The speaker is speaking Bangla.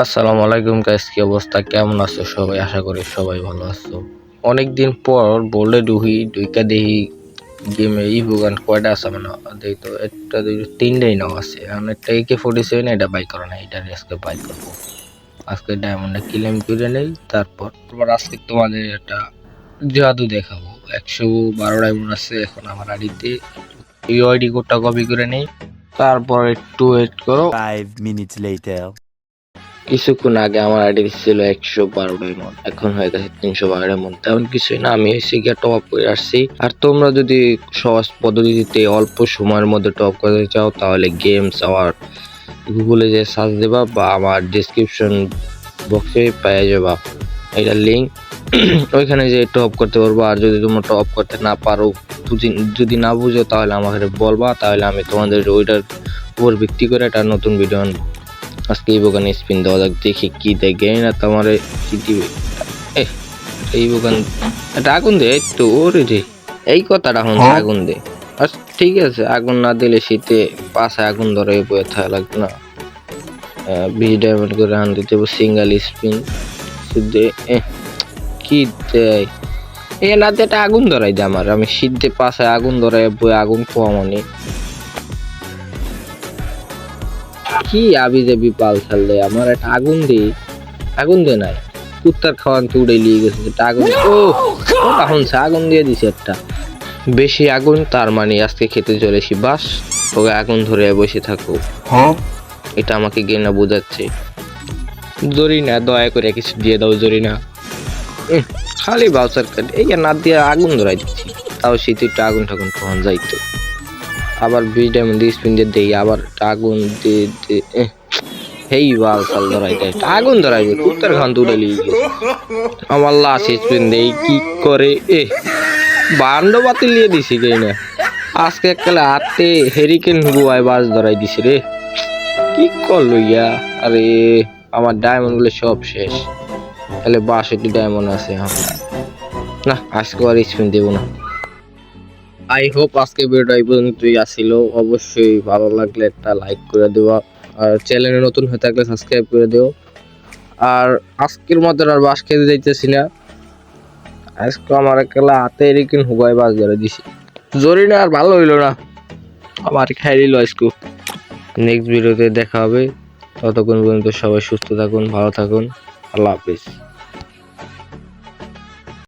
আসসালামু আলাইকুম গাইস কি অবস্থা? কেমন আছো সবাই? আশা করি সবাই ভালো আছো। অনেকদিন পর বলে ডুহি দুইটা দেখি গেমে ই বুগান কয়টা আছে মানে দেখি তো একটা দুইটা তিনটাই নাও আছে। এখন একটা একে ফোর্টি সেভেন এটা বাই করো না, এটা আজকে বাই করব। আজকে ডায়মন্ডটা ক্লেম করে নেই, তারপর তারপর আজকে তোমাদের একটা জাদু দেখাবো। একশো বারো ডায়মন্ড আছে এখন আমার আইডিতে এই আইডি কোডটা কপি করে নেই। তারপর একটু ওয়েট করো। Five minutes later. কিছুক্ষণ আগে আমার আইডি ছিল একশো বারো ডায়মন্ড এখন হয়ে গেছে তিনশো বারো ডায়মন্ড তেমন কিছুই না, আমি এসে গিয়ে টপ আপ করে আসছি। আর তোমরা যদি সহজ পদ্ধতিতে অল্প সময়ের মধ্যে টপ করতে চাও, তাহলে গেমস আমার গুগলে যে সার্চ দেবা বা আমার ডিসক্রিপশন বক্সে পেয়ে যাবা। এটা লিঙ্ক ওইখানে যে টপ করতে পারব। আর যদি তোমরা টপ করতে না পারো যদি না বুঝো, তাহলে আমাকে বলবা। তাহলে আমি তোমাদের ওইটার উপর ভিত্তি করে একটা নতুন ভিডিও আনব। আজকে এই বোকানে স্পিন দেওয়া যাক দেখি কি দেয়। জানি না তোমার কি দিবে। এই বোকান এটা আগুন দে তো ওরে রে। এই কথাটা হন আগুন দে। আচ্ছা ঠিক আছে আগুন না দিলে শীতে পাশে আগুন ধরে বয়ে থাকা লাগবে না। বিশ ডায়মন্ড করে আন দিতে সিঙ্গেল স্পিন শুধু এ কি দেয়? এ না একটা আগুন ধরাই দে আমার। আমি শীতে পাশে আগুন ধরাই বয়ে আগুন খোয়া মানে কি আবি যাবি পাল ছাড়লে? আমার একটা আগুন দে। আগুন দে নাই। কুত্তার খাওয়ান তো উড়ে লিয়ে গেছে একটা আগুন। ও ওটা হনছে আগুন দিয়ে দিছে একটা। বেশি আগুন তার মানে আজকে খেতে চলেছি বাস তোকে আগুন ধরে বসে থাকো এটা আমাকে গেনা বোঝাচ্ছে। জরিনা দয়া করে কিছু দিয়ে দাও জরিনা। খালি বাউসার কাট এই না দিয়ে আগুন ধরাই দিচ্ছি। তাও শীতে একটু আগুন ঠাকুন কখন যাইতো। আবার বিশ ডায়মন্ড দিয়ে স্পিন দিয়ে দেই, আবার আগুন দিয়ে হেই বাল সাল ধরাই দেয় আগুন ধরাই দেয় কুত্তার খান তুলে আমার লাশ স্পিন দেই, কি করে এ বান্ড বাতিল দিয়ে দিছি কে না। আজকে এককালে হাতে হেরিকেন গুয়ায় বাস ধরাই দিছি রে। কি করল ইয়া? আরে, আমার ডায়মন্ডগুলো সব শেষ। তাহলে বাষট্টি ডায়মন্ড আছে এখন। না, আজকে আর স্পিন দেবো না। আই হোপ আজকে ভিডিওটা এই পর্যন্তই আসিল। অবশ্যই ভালো লাগলে একটা লাইক করে দেওয়া আর চ্যানেলে নতুন হয়ে থাকলে সাবস্ক্রাইব করে দিও। আর আজকের মতো আর বাস খেতে যাইতেছি না। আজকে আমার একলা হাতে এরিকিন হুগাই বাস ধরে দিছি। জরি না, আর ভালো হইল না। আমার খাই দিল আজকে। নেক্সট ভিডিওতে দেখা হবে। ততক্ষণ পর্যন্ত সবাই সুস্থ থাকুন, ভালো থাকুন। আল্লাহ হাফিজ।